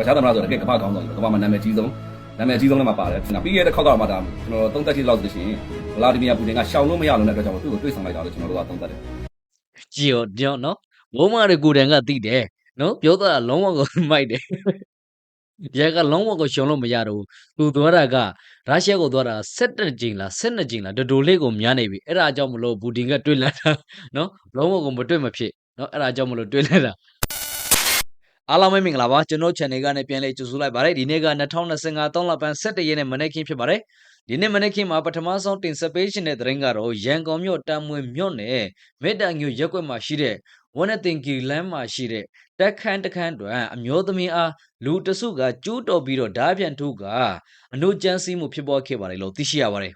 ရုရှားသမ္မတဆိုတော့တကယ်ကမ္ဘာကောင်းဆောင်ကြီးကမ္ဘာမှာနာမည်ကြီးဆုံးနာမည်ကြီးဆုံးလည်းမှာပါတယ်။ပြီးခဲ့တဲ့ခေါက်ကတော့မှဒါကျွန်တော်သုံးသက်ကြည့်လောက်ဆိုရှင်ဗလာဒီမီယာပူတင်ကရှောင်လို့မရလို့တဲ့အတွက်ကြောင့်သူ့ကိုတွေ့ဆောင်လိုက်တာလို့ကျွန်တော်တို့ကသုံးသက်တယ်ကြည်ရောကြောက်နော်ဝုံးမရကိုတန်ကတိတယ်နော်ပြောတာလုံးဝကိုမိုက်တယ်ရကလုံးဝကိုရှုံလို့မရတော့ဘူးသူသွားတာကရုရှားကိုသွားတာ17ကြိမ်လား12ကြိမ်လားဒဒိုလေးကိုများနေပြီအဲ့ဒါကြောင့်မလို့ဘူတင်ကတွေ့လာတာနော်လုံးဝကိုမတွေ့မဖြစ်နော်အဲ့ဒါကြောင့်မလို့တွေ့လာတာ အားလုံးပဲမင်္ဂလာပါကျွန်တော် channel ကနေပြန်လဲကြိုဆိုလိုက်ပါတယ်ဒီနေ့က2025 3လပိုင်း17ရက်နေ့မနေ့ကင်းဖြစ်ပါတယ်ဒီနေ့မနေ့ကင်းမှာပထမဆုံးတင်ဆက်ပေးရှင်တဲ့သတင်းကတော့ရန်ကုန်မြို့တမ်းမွေမြို့နယ်မေတ္တာညိုရက်ွက်မှာရှိတဲ့ဝနတင်ကီလမ်းမှာရှိတဲ့တက်ခန်းတခန်းတွင်အမျိုးသမီးအားလူတစုကကျူးတော်ပြီးတော့ဓားပြန်ထုကအနုကျန်းစီးမှုဖြစ်ပေါ်ခဲ့ပါတယ်လို့သိရှိရပါတယ်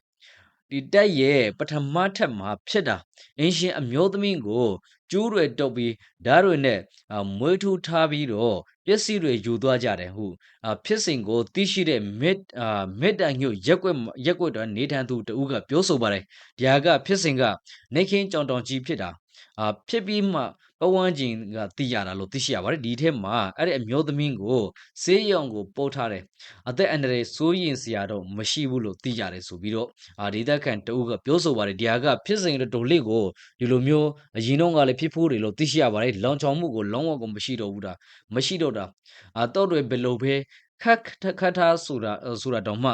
ဒီတက်ရဲ့ပထမထက်မှာဖြစ်တာအင်းရှင်အမျိုးသမီးကို ကျူးတွေတုပ်ပြီးဓာတ်တွေနဲ့မွေးထူထားပြီးတော့ပစ္စည်းတွေယူသွားကြတယ်ဟုဖြစ်စဉ်ကိုသိရှိတဲ့မစ်မေတ္တာညို့ရက်ွက်ရက်ွက်တော့နေထန်သူတဦးကပြောဆိုပါတယ်။ဒီဟာကဖြစ်စဉ်ကနေခင်းကြောင်တောင်ကြီးဖြစ်တာ အာဖြစ်ပြီးမှပဝန်းကျင်ကသိရတာလို့သိရှိရပါတယ်ဒီထက်မှာအဲ့ဒီအမျိုးသမီးကိုဆေးရုံကိုပို့ထားတယ်အသက်အန္တရာယ်စိုးရင်စရာတော့မရှိဘူးလို့သိရတယ်ဆိုပြီးတော့အာဒေသခံတဦးကပြောဆိုပါတယ်ဒီဟာကဖြစ်စဉ်တော်တော်လေးကိုဒီလိုမျိုးအရင်တော့ကလည်းဖြစ်ဖို့တယ်လို့သိရှိရပါတယ်လောင်ချောင်မှုကိုလုံးဝကိုမရှိတော့ဘူးတာမရှိတော့တာအာတော့တွေဘယ်လိုပဲခက်ခက်ထားဆိုတာဆိုတာတော့မှ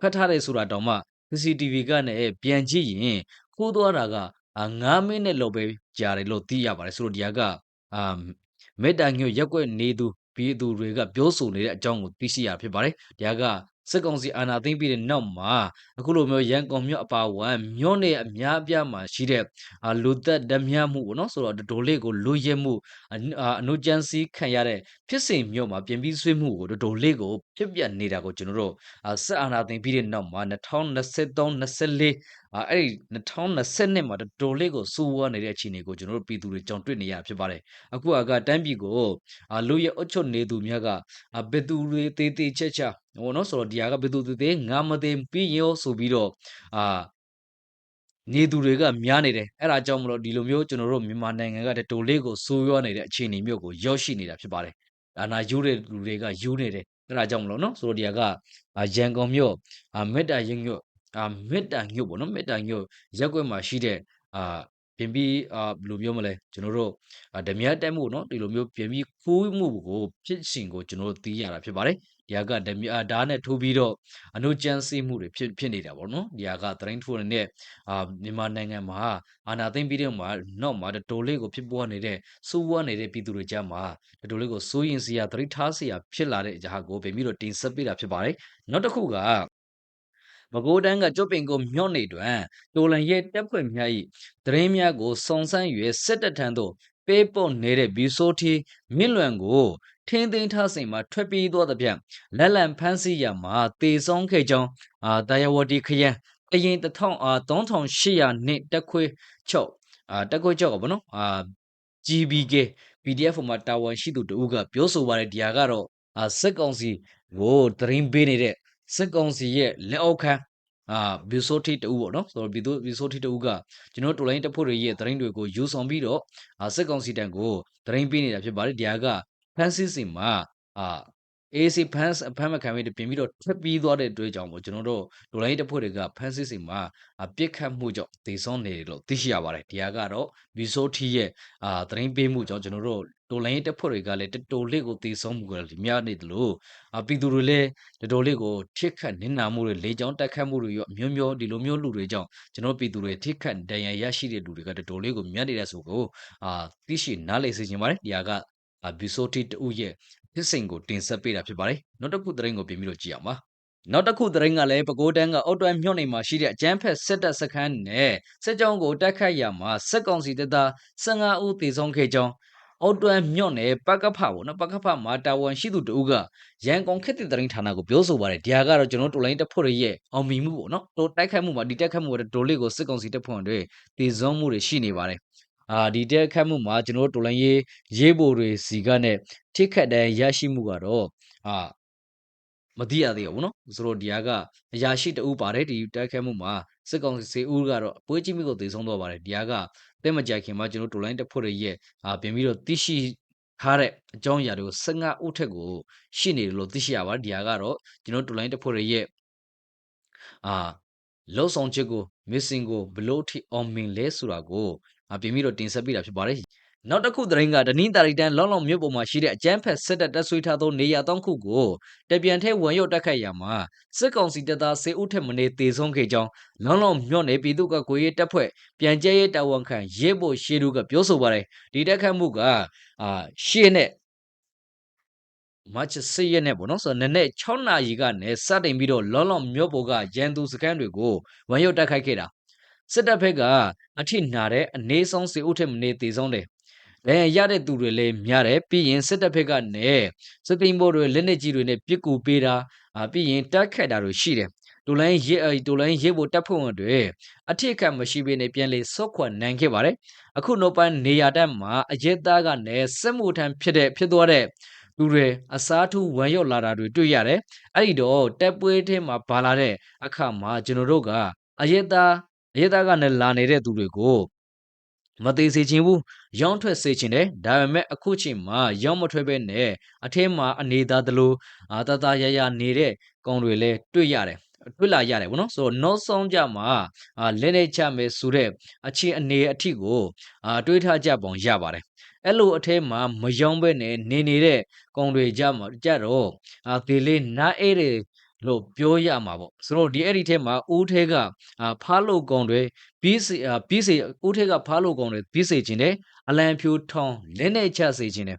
ခတ်ထားတယ်ဆိုတာတော့မှ CCTV ကနေပြန်ကြည့်ရင်ခိုးသွားတာကအာ 9မိနစ်လောက်ပဲကြာတယ်လို့သိရပါတယ်ဆိုတော့ဒီဟာကအာမေတ္တာညွတ်ရက်ွက်နေသူပြည်သူတွေကပြောဆိုနေတဲ့အကြောင်းကိုသိရှိရဖြစ်ပါတယ်ဒီဟာကစစ်ကောင်စီအာဏာသိမ်းပြီးတဲ့နောက်မှာအခုလိုမျိုးရန်ကုန်မြို့အပါအဝင်မြို့နယ်အများအပြားမှာရှိတဲ့လူသက်ဓမြမှုပေါ့နော်ဆိုတော့ဒိုလေးကိုလူရဲမှုအနုကျန်းစီခံရတဲ့ဖြစ်စဉ်မြို့မှာပြင်ပြီးဆွေးမှုကိုဒိုလေးကိုဖြစ်ပြနေတာကိုကျွန်တော်တို့စစ်အာဏာသိမ်းပြီးတဲ့နောက်မှာ2023 24 အဲ့ဒီ2020မှာတော်လေးကိုစူးဝါးနေတဲ့အခြေအနေကိုကျွန်တော်တို့ပြည်သူတွေကြောင်တွေ့နေရဖြစ်ပါတယ်အခုကတန်းပြည်ကိုလူရဲအုပ်ချုပ်နေသူများကဘယ်သူတွေတေးသေးချက်ချဟိုနော်ဆိုတော့ဒီဟာကဘယ်သူတေးငါမသိပြီးရောဆိုပြီးတော့အာနေသူတွေကများနေတယ်အဲ့ဒါကြောင့်မလို့ဒီလိုမျိုးကျွန်တော်တို့မြန်မာနိုင်ငံကတိုလေးကိုစိုးရွားနေတဲ့အခြေအနေမျိုးကိုရောက်ရှိနေတာဖြစ်ပါတယ်ဒါနာယူတဲ့လူတွေကယူနေတယ်အဲ့ဒါကြောင့်မလို့နော်ဆိုတော့ဒီဟာကရန်ကုန်မြို့မေတ္တာရင်မြို့ အာမေတ္တာညုတ်ပေါ့နော်မေတ္တာညုတ်ရက်ွက်မှာရှိတဲ့အာပြင်ပြီးအာဘယ်လိုပြောမလဲကျွန်တော်တို့ဓမြတက်မှုနော်ဒီလိုမျိုးပြင်ပြီးခိုးမှုကိုဖြစ်စဉ်ကိုကျွန်တော်တို့သိရတာဖြစ်ပါတယ်ဒီဟာကဓမြဓာတ်နဲ့ထိုးပြီးတော့အနုကျန်းစီမှုတွေဖြစ်ဖြစ်နေတာပေါ့နော်ဒီဟာကသတင်းထိုးနေတဲ့အာမြန်မာနိုင်ငံမှာအာနာသိမ့်ပြီးတော့မှနောက်မှာတိုးလေးကိုဖြစ်ပေါ်နေတဲ့စိုးဝါနေတဲ့ပြည်သူတွေကြားမှာတိုးလေးကိုစိုးရင်စရာသတိထားစရာဖြစ်လာတဲ့အရာကိုပြင်ပြီးတော့တင်ဆက်ပေးတာဖြစ်ပါတယ်နောက်တစ်ခုက မကိုးတန်းကကျွတ်ပင်ကိုမြော့နေတွင်တိုလန်ရဲ့တက်ဖွဲ့များ၏သတင်းများကိုစုံစမ်း၍စစ်တပ်ထံသို့ပေးပို့နေတဲ့ဘီဆိုတီမြင့်လွန်ကိုထင်းသိမ်းထားစဉ်မှာထွက်ပြေးသောသဖြင့်လက်လံဖမ်းဆီးရမှာတေဆုံးခဲ့ကြောင်းအာတာယဝတီခရန်အရင်1000အာ3800နှစ်တက်ခွေချုပ်အာတက်ခွေချုပ်ပေါ့နော်အာ GBK PDF မှာတာဝန်ရှိသူတို့ကပြောဆိုပါတယ်ဒီဟာကတော့အာစက်ကောင်စီကိုသတင်းပေးနေတဲ့ စက်ကောင်စီရဲ့လက်အောက်ခံအာဘီဆိုတီတူပေါ့နော်ဆိုတော့ဘီဆိုဘီဆိုတီတူကကျွန်တော်တိုလိုင်းတက်ဖို့တွေရဲ့သတင်းတွေကိုယူဆောင်ပြီးတော့အာစက်ကောင်စီတန်ကိုသတင်းပေးနေတာဖြစ်ပါတယ်ဒီဟာကဖန်စီစီမှာအာ AC ဖန်ဖန်မခံပြီးပြင်ပြီးတော့ထွက်ပြီးသွားတဲ့အတွက်ကြောင့်ပေါ့ကျွန်တော်တို့ဒိုလိုင်းတက်ဖွဲ့တွေကဖန်စစ်စီမှာပြစ်ခတ်မှုကြောင့်ဒေဆုံးနေတယ်လို့သိရှိရပါတယ်ဒီဟာကတော့ဘီဆိုတီရဲ့အာသတင်းပေးမှုကြောင့်ကျွန်တော်တို့ ဒိုလိုင်းတက်ဖွဲ့တွေကလည်းတတိုလေးကိုဒေဆုံးမှုကလည်းများနေတယ်လို့အပြည်သူတွေလည်းတတိုလေးကိုထိခတ်နစ်နာမှုတွေလေကြောင်းတက်ခတ်မှုတွေရောအမျိုးမျိုးဒီလိုမျိုးလူတွေကြောင့်ကျွန်တော်ပြည်သူတွေထိခတ်ဒဏ်ရာရရှိတဲ့လူတွေကတတိုလေးကိုမြတ်နေတဲ့ဆိုကိုအာသိရှိနားလေစေချင်ပါတယ်ဒီဟာကဘီဆိုတီတူရဲ့ဖြစ်စဉ်ကိုတင်ဆက်ပေးတာဖြစ်ပါတယ်နောက်တစ်ခုသတင်းကိုပြင်ပြီးတော့ကြည့်အောင်ပါနောက်တစ်ခုသတင်းကလည်းပဲခူးတန်းကအော်တွဲမြို့နယ်မှာရှိတဲ့အကျန်းဖက်စစ်တပ်စခန်းနဲ့စစ်ကြောင်းကိုတိုက်ခိုက်ရမှာစစ်ကောင်စီတပ်သား15ဦးသေဆုံးခဲ့ကြောင်း အော်တွဲမြို့နယ်ပကဖပေါ့နော်ပကဖမှာတာဝန်ရှိသူတဦးကရန်ကုန်ခေတ်သစ်သတင်းဌာနကိုပြောဆိုပါတယ်ဒီဟာကတော့ကျွန်တော်တို့တိုလိုင်းတပ်ဖွဲ့ရဲ့အောင်မြင်မှုပေါ့နော်တိုတိုက်ခိုက်မှုမှာဒီတိုက်ခိုက်မှုကတိုလေးကိုစစ်ကောင်စီတပ်ဖွဲ့တွေသေဆုံးမှုတွေရှိနေပါတယ်အာဒီတက်ခတ်မှုမှာကျွန်တော်တို့တိုလိုင်းရေးရေးပိုတွေစီကနဲ့ထိခတ်တဲ့ရရှိမှုကတော့အာမသိရသေးဘူးเนาะဆိုတော့ဒီဟာကအရာရှိတဦးပါတယ်ဒီတက်ခတ်မှုမှာစစ်ကောင်စီစေဦးကတော့အပွဲကြီးမိကိုသေဆုံးသွားပါတယ်ဒီဟာက တဲ့မကြခင်မှာကျွန်တော်တိုလိုင်းတက်ဖွဲ့ရဲ့အာပြင်ပြီးတော့တိရှိခထားတဲ့အကြောင်းအရာတွေကို15ဦးထက်ကိုရှိနေတယ်လို့သိရှိရပါတယ်ဒီဟာကတော့ကျွန်တော်တို့လိုင်းတစ်ဖွဲ့ရဲ့အာလောဆောင်ချက်ကို missing ကိုဘလို့ထိအောင်မင်လဲဆိုတာကိုအပြင်ပြီးတော့တင်ဆက်ပေးတာဖြစ်ပါတယ် နောက်တစ်ခုသတင်းကဒနင်းတာရီတန်လောင်းလောင်းမြို့ပေါ်မှာရှိတဲ့အကျန်းဖက်စစ်တပ်တပ်ဆွေးထားသောနေရာတောင်းခုကိုတပြန်ထဲဝန်ရုပ်တက်ခတ်ရမှာစစ်ကောင်စီတပ်သားစေဦးထက်မနေတေဆုံးခဲ့ကြောင်းလောင်းလောင်းမြို့နယ်ပြည်သူ့ကကိုရေးတပ်ဖွဲ့ပြန်ကျဲရေးတာဝန်ခံရဲဘော်ရှေးတို့ကပြောဆိုပါတယ်ဒီတက်ခတ်မှုကအာရှေ့နဲ့မတ်ချစ်ရက်နဲ့ပေါ့နော်ဆိုတော့နည်းနည်း6နာရီကနေစတင်ပြီးတော့လောလောမြို့ပေါ်ကရန်သူစခန်းတွေကိုဝန်ရုပ်တက်ခိုက်ခဲ့တာစစ်တပ်ဘက်ကအထိနာတဲ့အနေဆုံးစီဦးထက်မနေတည်ဆုံးတယ် လဲရတဲ့သူတွေလည်းများတယ်ပြီးရင်စစ်တပ်ဘက်ကနေစပိန်ဘောတွေလက်နက်ကြီးတွေနဲ့ပြစ်ကူပေးတာအာပြီးရင်တက်ခတ်တာတွေရှိတယ်တူလိုင်းရဲအဲတူလိုင်းရဲဘော်တပ်ဖွဲ့ဝင်တွေအထစ်ခတ်မရှိဘဲနဲ့ပြန်လေစော့ခွနိုင်ခဲ့ပါတယ်အခုနောက်ပိုင်းနေရာတက်မှာအရက်သားကနေစစ်မှုထမ်းဖြစ်တဲ့ဖြစ်သွားတဲ့လူတွေအစားထိုးဝမ်းရော့လာတာတွေတွေ့ရတယ်အဲ့ဒီတော့တက်ပွဲထဲမှာပါလာတဲ့အခါမှာကျွန်တော်တို့ကအရက်သားအရက်သားကနေလာနေတဲ့သူတွေကို မသေးစေချင်ဘူးရောင်းထွက်စေချင်တယ်ဒါပေမဲ့အခုချိန်မှာရောင်းမထွက်ပဲနဲ့အထင်းမှာအနေသားသလိုအာတတရရနေတဲ့ကောင်တွေလည်းတွေ့ရတယ်တွေ့လာရတယ်ဗောနော်ဆိုတော့နောက်ဆုံးကြမှာအာလက်နေချမယ်ဆိုတဲ့အခြေအနေအထိကိုအာတွေးထားကြပုံရပါတယ်အဲ့လိုအထဲမှာမယောင်းပဲနဲ့နေနေတဲ့ကောင်တွေကြမှာကြတော့အာဒီလေးနားအေးတွေ လို့ပြောရမှာပေါ့ဆိုတော့ဒီအဲ့ဒီထဲမှာဦးထဲကအာဖားလို့ကောင်တွေပြီးစီအာပြီးစီဦးထဲကဖားလို့ကောင်တွေပြီးစီခြင်းတယ်အလံဖြူထောင်းလက်နဲ့ချစေခြင်းတယ်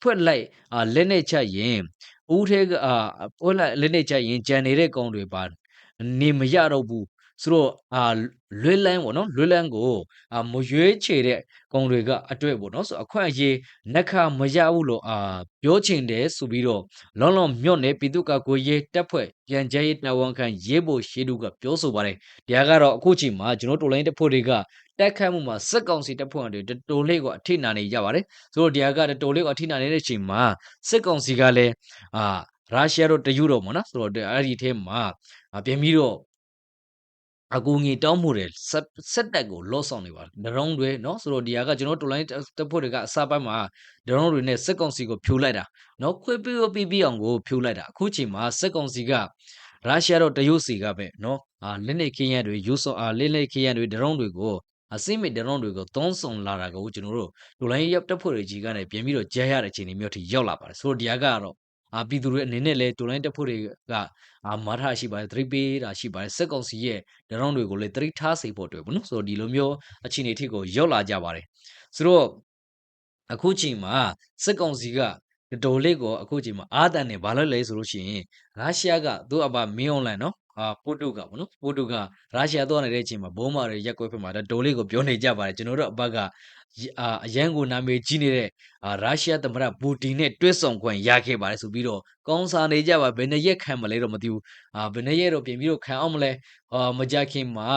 ဖွက်လိုက်အာလက်နဲ့ချရင်ဦးထဲကအာဖွက်လိုက်လက်နဲ့ချရင်ကြံနေတဲ့ကောင်တွေပါနေမရတော့ဘူး ဆိုတော့အာလွဲလန်းပေါ့နော်လွဲလန်းကိုအာမရွေးချေတဲ့ကောင်တွေကအတွေ့ပေါ့နော်ဆိုအခွင့်အရေးနှက်ခမရဘူးလို့အာပြောချင်တယ်ဆိုပြီးတော့လောင်းလောင်းမြော့နေပြည်သူ့ကကိုရေးတက်ဖွဲ့ပြန်ကျဲရေးတာဝန်ခံရေးဖို့ရှေးသူကပြောဆိုပါတယ်တရားကတော့အခုချိန်မှာကျွန်တော်တော်လိုင်းတက်ဖွဲ့တွေကတက်ခတ်မှုမှာစက်ကောင်စီတက်ဖွဲ့တွေတိုးလေးကိုအထိနာနေကြပါတယ်ဆိုတော့တရားကတိုးလေးကိုအထိနာနေတဲ့ချိန်မှာစက်ကောင်စီကလည်းအာရုရှားတို့တယူတော့မနော်ဆိုတော့အဲ့ဒီထဲမှာပြန်ပြီးတော့ အကူငီတောင်းမှုတွေဆက်တက်ကိုလော့ဆောင်နေပါတယ်ဒရုန်းတွေနော်ဆိုတော့ဒီဟာကကျွန်တော်တို့လိုင်းတပ်ဖွဲ့တွေကအစပိုင်းမှာဒရုန်းတွေနဲ့စစ်ကောင်စီကိုဖြိုလိုက်တာနော်ခွေပီပီပီအောင်ကိုဖြိုလိုက်တာအခုချိန်မှာစစ်ကောင်စီကရုရှားတော့တရုတ်စီကပဲနော်အာလက်နက်ခင်းရတွေယူဆော့အာလက်နက်ခင်းရတွေဒရုန်းတွေကိုအစိမ့်ဒရုန်းတွေကိုသုံးဆောင်လာတာကိုကျွန်တော်တို့လိုင်းရပ်တပ်ဖွဲ့တွေကြီးကနေပြင်ပြီးတော့ကြားရတဲ့အချိန်မျိုးထိရောက်လာပါတယ်ဆိုတော့ဒီဟာကတော့ အာပြည်သူတွေအနေနဲ့လည်းတိုလိုင်းတက်ဖို့တွေကအာမာထရှိပါတယ်သတိပေးတာရှိပါတယ်စက်ကောင်စီရဲ့ဒရုန်းတွေကိုလည်းသတိထားစေဖို့အတွက်ပေါ့နော်ဆိုတော့ဒီလိုမျိုးအခြေအနေထိကိုရောက်လာကြပါတယ်ဆိုတော့အခုချိန်မှာစက်ကောင်စီကတော်လေးကိုအခုချိန်မှာအာတန်နေဘာလို့လဲဆိုလို့ရှိရင်ရုရှားကသူ့အပမင်းအွန်လိုင်းနော် အာပိုတုကပေါ့နော်ပိုတုကရုရှားသွားနေတဲ့အချိန်မှာဘုံမာတွေရက်ကွက်ဖက်မှာဒေါ်လေးကိုပြောနေကြပါတယ်ကျွန်တော်တို့အပတ်ကအာအရန်ကိုနာမည်ကြီးနေတဲ့အာရုရှားသမ္မတပူတင်နဲ့တွဲဆောင်ခွင့်ရခဲ့ပါတယ်ဆိုပြီးတော့ကောင်းစားနေကြပါဘယ်နှရက်ခံမလဲတော့မသိဘူးအာဘယ်နှရက်တော့ပြင်ပြီးတော့ခံအောင်မလဲအာမကြခင်မှာ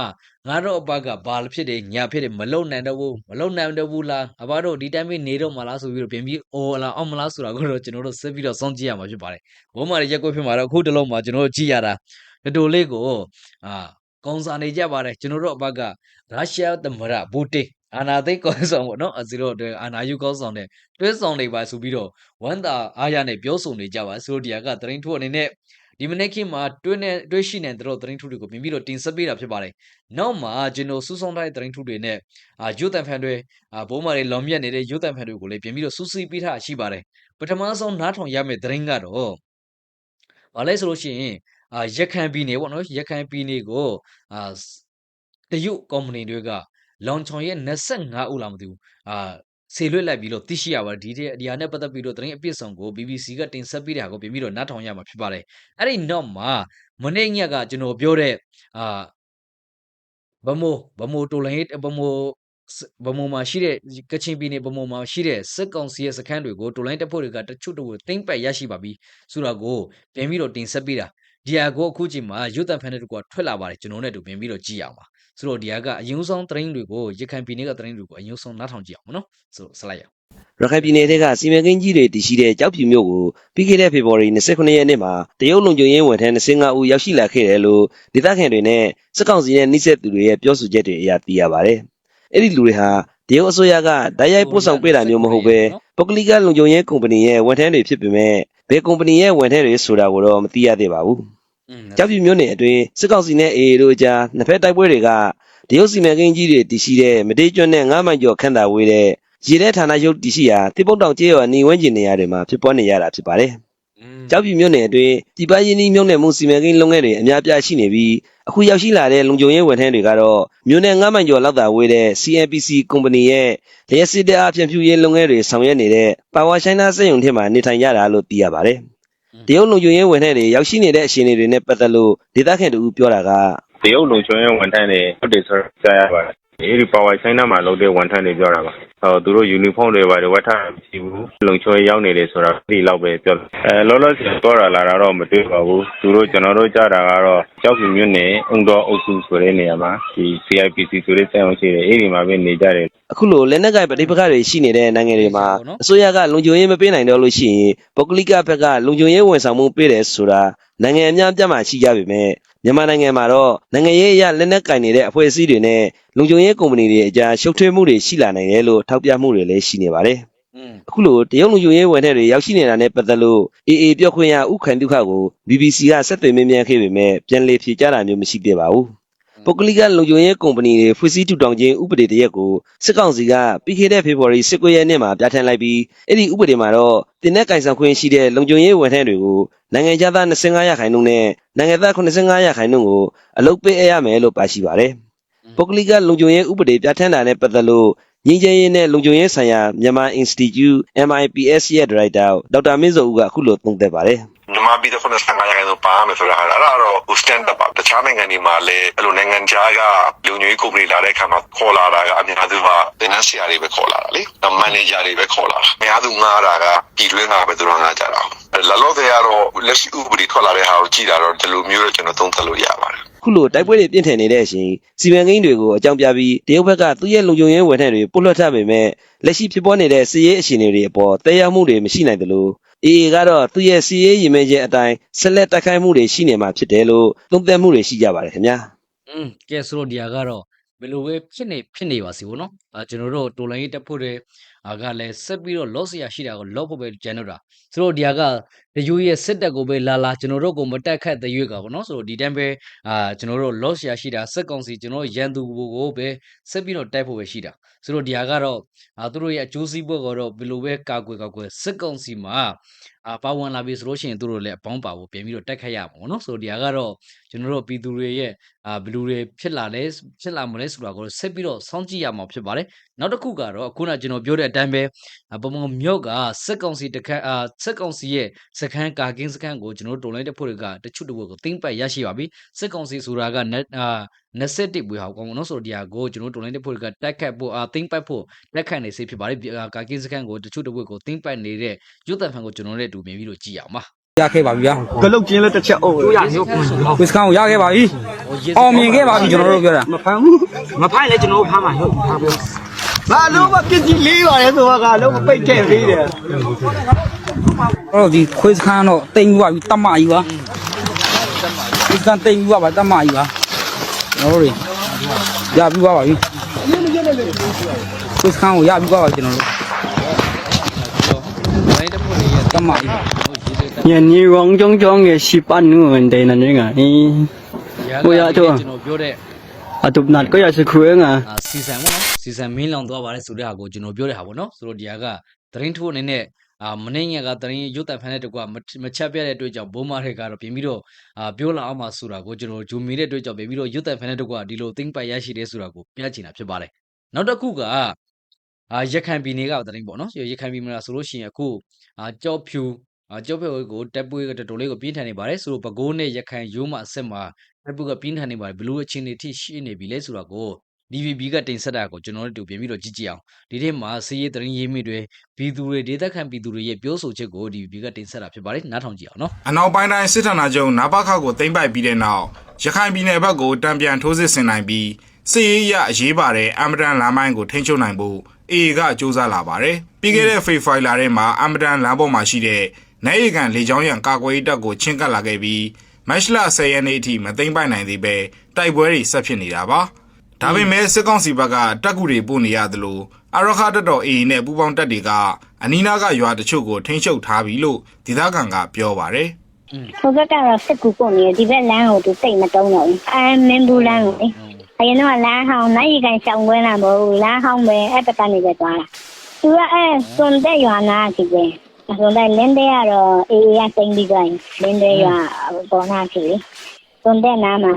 ငါတို့အပတ်ကဘာဖြစ်တယ်ညာဖြစ်တယ်မလုံနိုင်တော့ဘူးမလုံနိုင်တော့ဘူးလားအဘတို့ဒီတိုင်းပဲနေတော့မလားဆိုပြီးတော့ပြင်ပြီးအော်လာအောင်မလားဆိုတာကိုတော့ကျွန်တော်တို့ဆက်ပြီးတော့စောင့်ကြည့်ရမှာဖြစ်ပါတယ်ဘုံမာတွေရက်ကွက်ဖြစ်မှာတော့အခုတလုံးမှာကျွန်တော်တို့ကြည့်ရတာ တတူလေးကိုအာကောင်းစားနေကြပါတယ်ကျွန်တော်တို့အဘကရုရှားသမ္မတပူတင်အာနာသိကောင်းဆောင်ပေါ့နော်အစီတော့အာနာယူကောင်းဆောင်တဲ့တွဲဆောင်နေပါဆိုပြီးတော့ဝမ်းသာအားရနဲ့ပြောဆိုနေကြပါဆိုတော့ဒီကသရင်ထုအနေနဲ့ဒီမနေ့ခေတ်မှာတွဲနေတွဲရှိနေတဲ့သရင်ထုတွေကိုပြင်ပြီးတော့တင်ဆက်ပေးတာဖြစ်ပါတယ်။နောက်မှာကျွန်တော်စူးစောင်းထားတဲ့သရင်ထုတွေနဲ့အာယူတန်ဖန်တွေအာဘိုးမာတွေလောင်မြတ်နေတဲ့ယူတန်ဖန်တွေကိုလည်းပြင်ပြီးတော့စူးစီးပေးထားရှိပါတယ်။ပထမဆုံးနားထောင်ရမယ့်သရင်ကတော့ဘာလဲဆိုလို့ရှိရင် အာရခိုင်ပြည်နယ်ပေါ့နော်ရခိုင်ပြည်နယ်ကိုအာတရုတ်ကုမ္ပဏီတွေကလောင်ချောင်ရဲ့25ဦးလာမသိဘူးအာဆေလွတ်လိုက်ပြီးတော့သိရှိရပါတယ်ဒီဒီဟာနဲ့ပတ်သက်ပြီးတော့သတင်းအပြည့်စုံကို BBC ကတင်ဆက်ပေးတာကိုပြင်ပြီးတော့နားထောင်ရမှာဖြစ်ပါတယ်အဲ့ဒီနောက်မှာမနေ့ညကကျွန်တော်ပြောတဲ့အာဗမိုးဗမိုးတိုလိုင်းဗမိုးဗမိုးမှာရှိတဲ့ကချင်ပြည်နယ်ဗမိုးမှာရှိတဲ့စစ်ကောင်စီရဲ့စခန်းတွေကိုတိုလိုင်းတပ်ဖွဲ့တွေကတချို့တော့တိမ့်ပတ်ရရှိပါပြီဆိုတာကိုပြန်ပြီးတော့တင်ဆက်ပေးတာ ဒီဟာကိုအခုချိန်မှာရုပ်သံဖန်တဲ့တကွာထွက်လာပါတယ်ကျွန်တော်နဲ့တူပြင်ပြီးတော့ကြည့်အောင်ပါဆိုတော့ဒီဟာကအယုံဆောင်သတင်းတွေကိုရခိုင်ပြည်နယ်ကသတင်းတွေကိုအယုံဆောင်နားထောင်ကြည့်အောင်နော်ဆိုတော့ဆက်လိုက်ရအောင်ရခိုင်ပြည်နယ်ကစီမံကိန်းကြီးတွေတည်ရှိတဲ့ကြောက်ဖြူမြို့ကိုပြီးခဲ့တဲ့ဖေဖော်ဝါရီ29ရက်နေ့မှာတရုတ်လုံခြုံရေးဝန်ထမ်း25ဦးရောက်ရှိလာခဲ့တယ်လို့ဒေသခံတွေနဲ့စစ်ကောင်စီနဲ့နှိစက်သူတွေရဲ့ပြောဆိုချက်တွေအရသိရပါတယ်။အဲ့ဒီလူတွေဟာတရုတ်အစိုးရကတိုက်ရိုက်ပို့ဆောင်ပေးတာမျိုးမဟုတ်ပဲပုဂ္ဂလိကလုံခြုံရေးကုမ္ပဏီရဲ့ဝန်ထမ်းတွေဖြစ်ပေမဲ့ဘယ်ကုမ္ပဏီရဲ့ဝန်ထမ်းတွေဆိုတာကိုတော့မသိရသေးပါဘူးอืม ကြောက်ပြမျိုးနယ်အတွင်းစစ်ကောင်စီနဲ့ AA တို့အကြားနှစ်ဖက်တိုက်ပွဲတွေကတရုတ်စီမံကိန်းကြီးတွေတည်ရှိတဲ့မတေးကျွန်းနဲ့ငါးမိုင်ကျော်ခန့်သာဝေးတဲ့ရေထဲဌာနရုပ်တည်ရှိရာတိပုတ်တောင်ကျေးရွာနေဝန်းကျင်နေရာတွေမှာဖြစ်ပွားနေရတာဖြစ်ပါတယ်อืมကြောက်ပြမျိုးနယ်အတွင်းပြည်ပရင်းနှီးမြုံနယ်မှုစီမံကိန်းလုပ်ငန်းတွေအများပြားရှိနေပြီးအခုရောက်ရှိလာတဲ့လုံခြုံရေးဝန်ထမ်းတွေကတော့မြို့နယ်ငါးမိုင်ကျော်လောက်သာဝေးတဲ့ CNPC ကုမ္ပဏီရဲ့လျှက်စစ်တပ်အပြင်ဖြူရေးလုပ်ငန်းတွေဆောင်ရွက်နေတဲ့ Power China စက်ရုံထဲမှာနေထိုင်ကြတာလို့သိရပါတယ် တရုတ်လုံခြုံရေးဝန်ထမ်းတွေရောက်ရှိနေတဲ့အခြေအနေတွေနဲ့ပတ်သက်လို့ဒေသခံတူပြောတာက တရုတ်လုံချုံရဲ့ဝန်ထမ်းတွေဟုတ်တယ်ဆိုတော့ကြားရပါတယ် အဲဒီ power china မှာလုပ်တဲ့ဝန်ထမ်းတွေပြောတာပါဟောသူတို့ uniform တွေပါတယ်ဝတ်ထားတာမရှိဘူးလုံချုံရောက်နေတယ်ဆိုတာဒီလောက်ပဲပြောတယ်အဲလောလောဆယ်ပြောတာလာတာတော့မတွေ့ပါဘူးသူတို့ကျွန်တော်တို့ကြားတာကတော့ကြောက်ပြမြို့နယ်အုံတော်အုပ်စုဆိုတဲ့နေရာမှာဒီ CIPC ဆိုတဲ့စက်ရုံရှိတယ်အဲဒီမှာပဲနေကြတယ်အခုလိုလက်နက်ကိုင်ပဋိပက္ခတွေရှိနေတဲ့နိုင်ငံတွေမှာအစိုးရကလုံခြုံရေးမပေးနိုင်တော့လို့ရှိရင်ပုဂ္ဂလိကဘက်ကလုံခြုံရေးဝန်ဆောင်မှုပေးတယ်ဆိုတာနိုင်ငံအများအပြားမှာရှိကြပေမဲ့ မြန်မာနိုင်ငံမှာတော့နိုင်ငံရေးအရလက်နက်ကင်နေတဲ့အဖွဲ့အစည်းတွေနဲ့လုံခြုံရေးကုမ္ပဏီတွေအကြားရှုပ်ထွေးမှုတွေရှိလာနိုင်တယ်လို့ထောက်ပြမှုတွေလည်းရှိနေပါတယ်อืมအခုလိုတရုတ်လူမျိုးရေးဝန်ထမ်းတွေရောက်ရှိနေတာနဲ့ပတ်သက်လို့ AA ပြောခွင့်ရဥခိုင်ဒုက္ခကို BBC ကဆက်သွယ်မေးမြန်းခဲ့ပေမဲ့ပြန်လည်ဖြေကြားတာမျိုးမရှိသေးပါဘူး ပုဂ္ဂလိကလူမျိုးရေးကုမ္ပဏီတွေဖွင့်စည်းထူထောင်ခြင်းဥပဒေတရက်ကိုစစ်ကောင်စီကပြီးခဲ့တဲ့ဖေဖော်ဝါရီ19ရက်နေ့မှာပြဋ္ဌာန်းလိုက်ပြီးအဲ့ဒီဥပဒေမှာတော့တင်တဲ့ကင်ဆန်ခွင့်ရှိတဲ့လုံခြုံရေးဝန်ထမ်းတွေကိုနိုင်ငံသား25ရာခိုင်နှုန်းနဲ့နိုင်ငံသား85ရာခိုင်နှုန်းကိုအလုပ်ပေးအပ်ရမယ်လို့ပါရှိပါတယ်ပုဂ္ဂလိကလုံခြုံရေးဥပဒေပြဋ္ဌာန်းတာနဲ့ပတ်သက်လို့ ငင်းချရေးနဲ့လုံခြုံရေးဆိုင်ရာမြန်မာ Institute MIPS ရဲ့ဒါရိုက်တာဒေါက်တာမင်းစောဦးကအခုလိုသုံးသပ်ပါတယ်မြန်မာပြည်သူ95ရာခိုင်နှုန်းပါမယ်ဆိုတာဟာအဲ့ဒါတော့ standard ပါတခြားနိုင်ငံတွေမှာလည်းအဲ့လိုနိုင်ငံခြားကလူမျိုးရေးကုမ္ပဏီလာတဲ့အခါမှာခေါ်လာတာကအများစုကတင်နန်းဆရာတွေပဲခေါ်လာတာလေမန်နေဂျာတွေပဲခေါ်လာတာအများစုငားတာကပြည်တွင်းကပဲသူတို့ငားကြတာလာလို့တဲ့ကတော့လက်ရှိဥပဒေထွက်လာတဲ့ဟာကိုကြည့်တာတော့ဒီလိုမျိုးတော့ကျွန်တော်သုံးသပ်လို့ရပါတယ် ခုလိုတိုက်ပွဲတွေပြင်းထန်နေတဲ့အချိန်စီမံကိန်းတွေကိုအကြောင်းပြပြီးတရုတ်ဘက်ကသူ့ရဲ့လုံခြုံရေးဝန်ထမ်းတွေပုတ်လွှတ်ထားပေမဲ့လက်ရှိဖြစ်ပေါ်နေတဲ့စီးရေးအခြေအနေတွေအပေါ်တည်ရောက်မှုတွေမရှိနိုင်သလို AA ကတော့သူ့ရဲ့စီးရေးရည်မှန်းချက်အတိုင်းဆက်လက်တိုက်ခိုက်မှုတွေရှိနေမှာဖြစ်တယ်လို့သုံးသပ်မှုတွေရှိကြပါတယ်ခင်ဗျာอืมကဲဆိုတော့ဒီဟာကတော့ ဘယ်လိုပဲဖြစ်နေဖြစ်နေပါစီဗောနော်အာကျွန်တော်တို့တိုလိုင်းရေးတက်ဖို့တွေအာကလည်းဆက်ပြီးတော့ loss ရရှိတာကို loss ဖို့ပဲကျန်တော့တာဆိုတော့ဒီဟာကတယူရဲ့စစ်တပ်ကိုပဲလာလာကျွန်တော်တို့ကိုမတက်ခတ်တဲ့ရွေးကဗောနော်ဆိုတော့ဒီတန်းပဲအာကျွန်တော်တို့ loss ရရှိတာစက်ကောင်စီကျွန်တော်ရန်သူကိုပဲဆက်ပြီးတော့တိုက်ဖို့ပဲရှိတာဆိုတော့ဒီဟာကတော့အာသူတို့ရဲ့အကျိုးစီးပွားကတော့ဘယ်လိုပဲကာကွယ်ကာကွယ်စက်ကောင်စီမှာအာပါဝင်လာပြီဆိုလို့ရှိရင်သူတို့လည်းအပေါင်းပါဖို့ပြန်ပြီးတော့တက်ခတ်ရမှာဗောနော်ဆိုတော့ဒီဟာကတော့ ကျွန်တော်တို့ပြည်သူတွေရဲ့အာဘယ်လူတွေဖြစ်လာလဲဖြစ်လာမလဲဆိုတာကိုဆက်ပြီးတော့စောင့်ကြည့်ရမှာဖြစ်ပါတယ်နောက်တစ်ခုကတော့အခုနကျွန်တော်ပြောတဲ့အတိုင်းပဲအာပုံပုံမြို့ကစက်ကောင်စီတခန်းအာစက်ကောင်စီရဲ့စခန်းကာကင်းစခန်းကိုကျွန်တော်တို့တုံလိုက်တဲ့ဖို့တွေကတချို့တဝက်ကိုတင်းပတ်ရရှိပါပြီစက်ကောင်စီဆိုတာကနက်အာ21ဘွေဟောက်ကောင်းနော်ဆိုတော့ဒီဟာကိုကျွန်တော်တို့တုံလိုက်တဲ့ဖို့တွေကတက်ခတ်ဖို့အာတင်းပတ်ဖို့တက်ခတ်နေစေဖြစ်ပါတယ်အာကာကင်းစခန်းကိုတချို့တဝက်ကိုတင်းပတ်နေတဲ့ရုပ်သံဖန်ကိုကျွန်တော်တို့လည်းအတူမြင်ပြီးတော့ကြည့်ရအောင်ပါ ရခဲ့ပါပြီဗျာကလုတ်ကျင်းလည်းတစ်ချက်အုပ်ရရုပ်ဝစ်စကန်ကိုရခဲ့ပါပြီအောင်မြင်ခဲ့ပါပြီကျွန်တော်တို့ပြောတာမဖမ်းဘူးမဖိုင်လည်းကျွန်တော်ဖမ်းမှာဟုတ်ဖမ်းပြောငါလုံးမပြစ်ကြီးလေးပါလေဆိုတော့ကလုံးမပိတ်ခဲ့သေးတယ်အဲ့တော့ဒီခွေးစကန်တော့တိမ်ပြီးပါပြီတတ်မကြီးပါခွေးစကန်တိမ်ပြီးပါပါတတ်မကြီးပါကျွန်တော်တို့ရပြီးပါပါပြီခွေးစကန်ကိုရပြီးပါပါကျွန်တော်တို့တိုင်းတစ်ဖို့တွေရဲ့တတ်မကြီးပါ ညနေရောင်ကြုံကြုံရဲ့ရှိပနုန်တဲ့နေငါအင်းဟိုရတော့ကျွန်တော်ပြောတဲ့အတုပ်နတ်ကိုရစခွေးငါအာစီဇန်ပေါ့နော်စီဇန်မင်းလောင်သွားပါတယ်ဆိုတဲ့ဟာကိုကျွန်တော်ပြောတဲ့ဟာပေါ့နော်ဆိုတော့ဒီဟာကသတင်းထိုးအနေနဲ့အာမနေ့ညကသတင်းရုပ်သံဖန်တဲ့တကွာမမချက်ပြတဲ့အတွက်ကြောင့်ဘုံမားတွေကတော့ပြင်ပြီးတော့အာပြောလာအောင်မှဆိုတာကိုကျွန်တော်ဂျူမီတဲ့အတွက်ကြောင့်ပြင်ပြီးတော့ရုပ်သံဖန်တဲ့တကွာဒီလိုသိမ့်ပိုက်ရရှိတယ်ဆိုတာကိုပြချင်တာဖြစ်ပါတယ်နောက်တစ်ခုကအာရခိုင်ပြည်နယ်ကသတင်းပေါ့နော်ရခိုင်ပြည်နယ်မှာဆိုလို့ရှိရင်အခုအာကြောက်ဖြူအာ ကြောက်ဖြူကိုတက်ပွေးကတော်တော်လေးကိုပြင်းထန်နေပါတယ်ဆိုတော့ဘကိုးနဲ့ရခိုင်ရိုးမအဆက်မှာတက်ပွေးကပြင်းထန်နေပါတယ်ဘလို့အခြေအနေထိရှိနေပြီလဲဆိုတာကို DVB ကတင်ဆက်တာကိုကျွန်တော်တို့တူပြင်ပြီးတော့ကြည့်ကြည့်အောင်ဒီထဲမှာစီးရေးသတင်းရေးမိတွေပြည်သူတွေဒေသခံပြည်သူတွေရဲ့ပြောဆိုချက်ကို DVB ကတင်ဆက်တာဖြစ်ပါတယ်နားထောင်ကြည့်အောင်နော်အနောက်ပိုင်းတိုင်းစစ်ဌာနချုပ်နာဘခကိုသိမ်းပိုက်ပြီးတဲ့နောက်ရခိုင်ပြည်နယ်ဘက်ကိုတံပြန်ထိုးစစ်ဆင်နိုင်ပြီးစစ်ရေးရအရေးပါတဲ့အမတန်လမ်းမိုင်းကိုထိန်းချုပ်နိုင်ဖို့အေအေကစူးစမ်းလာပါတယ်။ပြီးခဲ့တဲ့ဖေဖိုင်လာထဲမှာအမတန်လမ်းပေါ်မှာရှိတဲ့ နိုင်ရီကန်လေချောင်းရံကာကွယ်ရေးတပ်ကိုချင်းကပ်လာခဲ့ပြီးမတ်လ10ရက်နေ့အထိမသိမ်းပိုက်နိုင်သေးပဲတိုက်ပွဲတွေဆက်ဖြစ်နေတာပါ။ဒါပေမဲ့စစ်ကောင်စီဘက်ကတပ်ကူတွေပို့နေရတယ်လို့အရခတ်တော် AA နဲ့ပူးပေါင်းတပ်တွေကအနီးနားကရွာတချို့ကိုထိန်းချုပ်ထားပြီလို့ဒေသခံကပြောပါတယ်ဟိုဘက်ကတော့စစ်ကူပို့နေတယ်ဒီဘက်လမ်းကိုသူစိတ်မတုံးတော့ဘူးအဲမင်းဘူးလမ်းကိုလေအရင်တော့လမ်းဟောင်းနိုင်ကန်ရှောင်းခွဲလာမဟုတ်ဘူးလမ်းဟောင်းပဲအဲ့ဘက်ကနေပဲသွားတာသူကအဲစွန်တဲ့ရွာနာကြည့်ပဲ စွန်တဲ့လင်းတဲ့ကတော့အေးအေးကစိမ့်ပြီးသွားရင်လင်းတဲ့ရွာပေါ်နာကြည့်လေစွန်တဲ့နားမှာ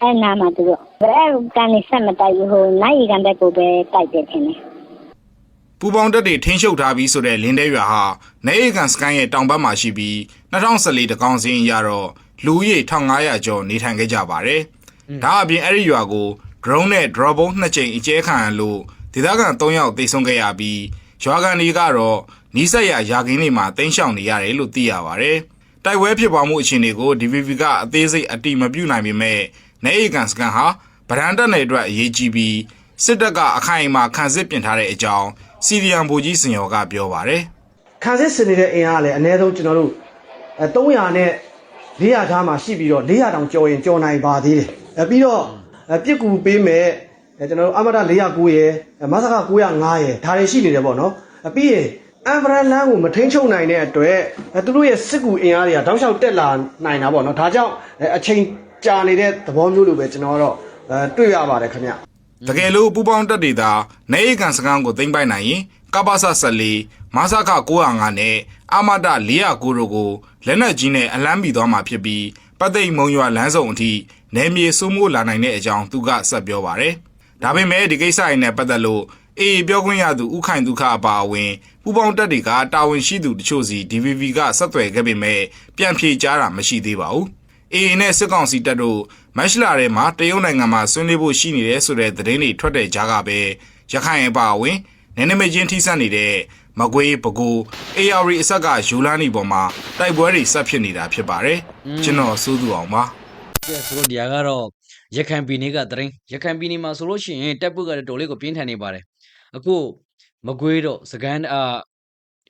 အဲ့နားမှာသူတို့အဲ့ကနေဆက်မတိုက်ဘူးဟိုနိုင်ကန်ဘက်ကိုပဲတိုက်တယ်ထင်တယ်ပူပေါင်းတပ်တွေထိန်းချုပ်ထားပြီးဆိုတဲ့လင်းတဲရွာဟာနေအေကန်စကိုင်းရဲ့တောင်ဘက်မှာရှိပြီး2014တကောင်စင်းရတော့လူဦးရေ1500ကျော်နေထိုင်ခဲ့ကြပါတယ်။ဒါအပြင်အဲ့ဒီရွာကို drone နဲ့ drop bomb နှစ်ကြိမ်အကျဲခံရလို့ဒေသခံ3ယောက်သေဆုံးခဲ့ရပြီးရွာကန်တွေကတော့ နီးစပ်ရာယာကင်းတွေမှာတင်းရှောင်နေရတယ်လို့သိရပါတယ်။တိုက်ပွဲဖြစ်ပွားမှုအခြေအနေကို DVB ကအသေးစိတ်အတိမပြုနိုင်ပေမဲ့နေအေကန်စကန်ဟာဗရန်တပ်နယ်အတွက်အရေးကြီးပြီးစစ်တပ်ကအခိုင်အမာခံစစ်ပြင်ထားတဲ့အကြောင်းစီရီယံဗိုလ်ကြီးစင်ရော်ကပြောပါတယ်ခံစစ်စင်နေတဲ့အင်အားကလည်းအနည်းဆုံးကျွန်တော်တို့အဲ300နဲ့400ထားမှရှိပြီးတော့400တောင်ကျော်ရင်ကျော်နိုင်ပါသေးတယ်အဲပြီးတော့အဲပြစ်ကူပေးမဲ့အဲကျွန်တော်တို့အမရ409ရယ်အဲမဆက905ရယ်ဒါတွေရှိနေတယ်ပေါ့နော်အပြီးရင် အမ်ဘရလန်ကိုမထိန်ချုပ်နိုင်တဲ့အတွက်အဲသူတို့ရဲ့စစ်ကူအင်အားတွေကတောက်လျှောက်တက်လာနိုင်တာပေါ့နော်ဒါကြောင့်အဲအချိန်ကြာနေတဲ့သဘောမျိုးလိုပဲကျွန်တော်ကတော့အဲတွေ့ရပါတယ်ခင်ဗျ။တကယ်လို့ပူပေါင်းတပ်တွေသာနေအေကန်စကန်ကိုသိမ်းပိုက်နိုင်ရင်ကပ္ပစ14မဆခ905နဲ့အမတ409တို့ကိုလက်နက်ကြီးနဲ့အလန်းပီသွားမှာဖြစ်ပြီးပတ်သိမ်မုံရွာလမ်းစုံအထိနယ်မြေစိုးမိုးလာနိုင်တဲ့အကြောင်းသူကဆက်ပြောပါတယ်။ဒါပေမဲ့ဒီကိစ္စအင်းနဲ့ပတ်သက်လို့ အေးပြောခွင့်ရသူဥခိုင်ဒုက္ခအပါအဝင်ပူပေါင်းတပ်တွေကတာဝန်ရှိသူတချို့စီ DVV ကဆက်သွယ်ခဲ့ပေမဲ့ပြန်ဖြေကြားတာမရှိသေးပါဘူး။ AA နဲ့စစ်ကောင်စီတပ်တို့မက်ရှလာထဲမှာတရုတ်နိုင်ငံမှာဆွေးနွေးဖို့ရှိနေတယ်ဆိုတဲ့သတင်းတွေထွက်တဲ့ကြားကပဲရခိုင်အပါအဝင်နယ်နိမိတ်ချင်းထိစပ်နေတဲ့မကွေးပကူ AR အဆက်ကယူလာနီပေါ်မှာတိုက်ပွဲတွေဆက်ဖြစ်နေတာဖြစ်ပါတယ်ကျွန်တော်စိုးသူအောင်ပါကဲဆိုတော့ဒီဟာကတော့ရခိုင်ပြည်နယ်ကသတင်းရခိုင်ပြည်နယ်မှာဆိုလို့ရှိရင်တက်ပုတ်ကတော်လေးကိုပြင်းထန်နေပါတယ် အခုမကွေးတော့စကန်အာ